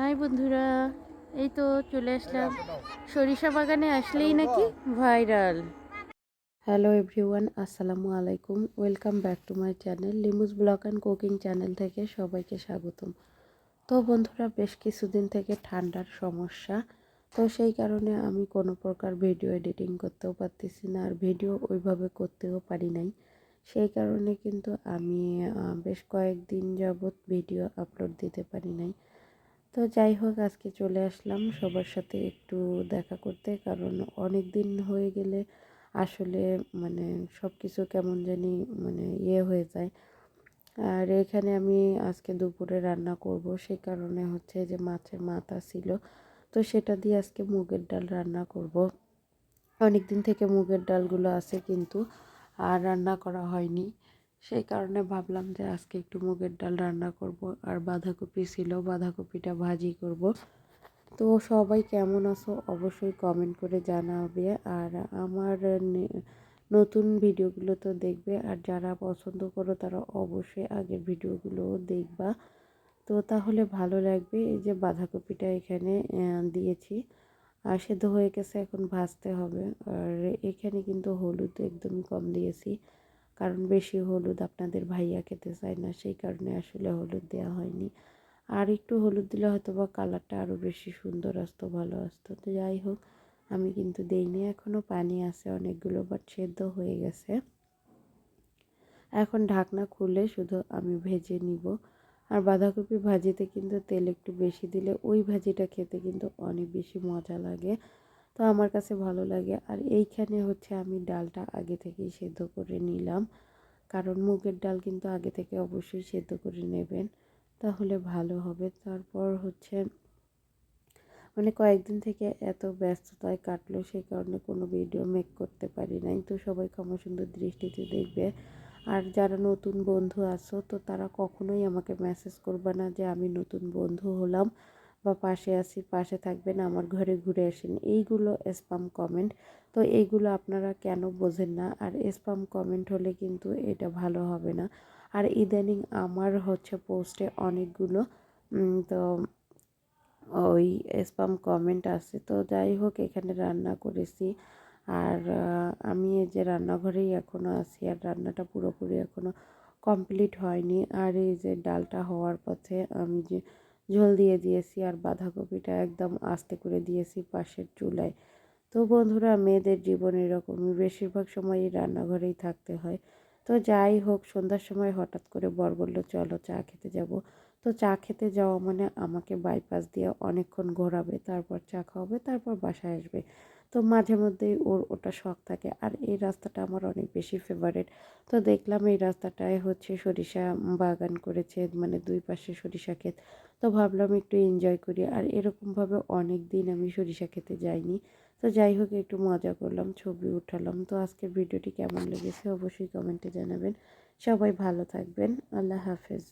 High বন্ধুরা, এই তো চলে আসলাম। সরিষা বাগানে আসলেই নাকি ভাইরাল। হ্যালো এভরিওয়ান, আসসালামু আলাইকুম। Welcome back to my channel Limus blog and cooking channel থেকে সবাইকে স্বাগতম। তো বন্ধুরা, বেশ কিছুদিন থেকে ঠান্ডার সমস্যা, তো সেই কারণে আমি কোনো প্রকার ভিডিও এডিটিং করতেও পারতেছি না আর ভিডিও ওইভাবে করতেও পারি নাই। সেই কারণে কিন্তু আমি বেশ কয়েকদিন যাবৎ ভিডিও আপলোড দিতে পারি নাই। তো যাই হোক, আজকে চলে আসলাম সবার সাথে একটু দেখা করতে। কারণ অনেক দিন হয়ে গেলে আসলে মানে সব কিছু কেমন জানি মানে ইয়ে হয়ে যায়। আর এখানে আমি আজকে দুপুরে রান্না করব সেই কারণে হচ্ছে যে মাছের মাথা ছিল। তো সেটা দিয়ে আজকে মুগের ডাল রান্না করব। অনেক দিন থেকে মুগের ডালগুলো আছে কিন্তু আর রান্না করা হয়নি। সেই কারণে ভাবলাম যে আজকে একটু মুগের ডাল রান্না করব আর বাঁধাকপি ছিল, বাঁধাকপিটা ভাজি করব। তো সবাই কেমন আছো অবশ্যই কমেন্ট করে জানাবে আর আমার নতুন ভিডিওগুলো তো দেখবে আর যারা পছন্দ করো তারা অবশ্যই আগের ভিডিওগুলো দেখবা। তো তাহলে ভালো লাগবে এই যে বাঁধাকপিটা এখানে দিয়েছি। আর সেদ্ধ হয়ে গেছে, এখন ভাজতে হবে। আর এখানে কিন্তু হলুদ একদমই কম দিয়েছি। কারণ বেশি হলুদ আপনাদের ভাইয়া খেতে চায় না, সেই কারণে আসলে হলুদ দেওয়া হয়নি। আর একটু হলুদ দিলে হয়তো বা কালারটা আরও বেশি সুন্দর আসতো, ভালো আসতো। তো যাই হোক, আমি কিন্তু দেইনি এখনও পানি আছে অনেকগুলো বাট সেদ্ধ হয়ে গেছে। এখন ঢাকনা খুলে শুধু আমি ভেজে নিব। আর বাঁধাকপি ভাজিতে কিন্তু তেল একটু বেশি দিলে ওই ভাজিটা খেতে কিন্তু অনেক বেশি মজা লাগে। তো আমার কাছে ভালো লাগে। আর এইখানে হচ্ছে আমি ডালটা আগে থেকেই সেদ্ধ করে নিলাম। কারণ মুগের ডাল কিন্তু আগে থেকে অবশ্যই সেদ্ধ করে নেবেন, তাহলে ভালো হবে। তারপর হচ্ছে মানে কয়েকদিন থেকে এত ব্যস্ততায় কাটলো সেই কারণে কোনো ভিডিও মেক করতে পারি নাই। তো সবাই ক্ষমা সুন্দর দৃষ্টিতে দেখবে। আর যারা নতুন বন্ধু আছো, তো তারা কখনোই আমাকে মেসেজ করবে না যে আমি নতুন বন্ধু হলাম। বা পাশে আছি, পাশে থাকবেন, আমার ঘরে ঘুরে আসেন, এইগুলো স্পাম কমেন্ট তো এইগুলো আপনারা কেন বোঝেন না? আর স্পাম কমেন্ট হলে কিন্তু এটা ভালো হবে না। আর ইদানিং আমার হচ্ছে পোস্টে অনেকগুলো তো ওই স্পাম কমেন্ট আছে তো যাই হোক, এখানে রান্না করেছি। আর আমি এই যে রান্নাঘরেই এখনও আছি, আর রান্নাটা পুরোপুরি এখনও কমপ্লিট হয়নি। আর এই যে ডালটা হওয়ার পথে আমি যে ঝোল দিয়ে দিয়েছি আর বাঁধাকপিটা একদম আস্তে করে দিয়েছি পাশের চুলায়। তো বন্ধুরা, মেয়েদের জীবন এরকমই বেশিরভাগ সময়ই রান্নাঘরেই থাকতে হয়। তো যাই হোক, সন্ধ্যার সময় হঠাৎ করে বর বলল, চলো চা খেতে যাব। তো চা খেতে যাওয়া মানে আমাকে বাইপাস দিয়ে অনেকক্ষণ ঘোরাবে, তারপর চা খাওয়াবে, তারপর বাসায় আসবে। তো মাঝে মধ্যেই ওর ওটা শখ থাকে। আর এই রাস্তাটা আমার অনেক বেশি ফেভারেট তো দেখলাম এই রাস্তাটায় হচ্ছে সরিষা বাগান করেছে মানে দুই পাশে সরিষা ক্ষেত। তো ভাবলাম একটু এনজয় করি। আর এরকমভাবে অনেক দিন আমি সরিষা খেতে যাইনি। তো যাই হোক, একটু মজা করলাম, ছবি উঠালাম। তো আজকের ভিডিওটি কেমন লেগেছে অবশ্যই কমেন্টে জানাবেন। সবাই ভালো থাকবেন। আল্লাহ হাফেজ।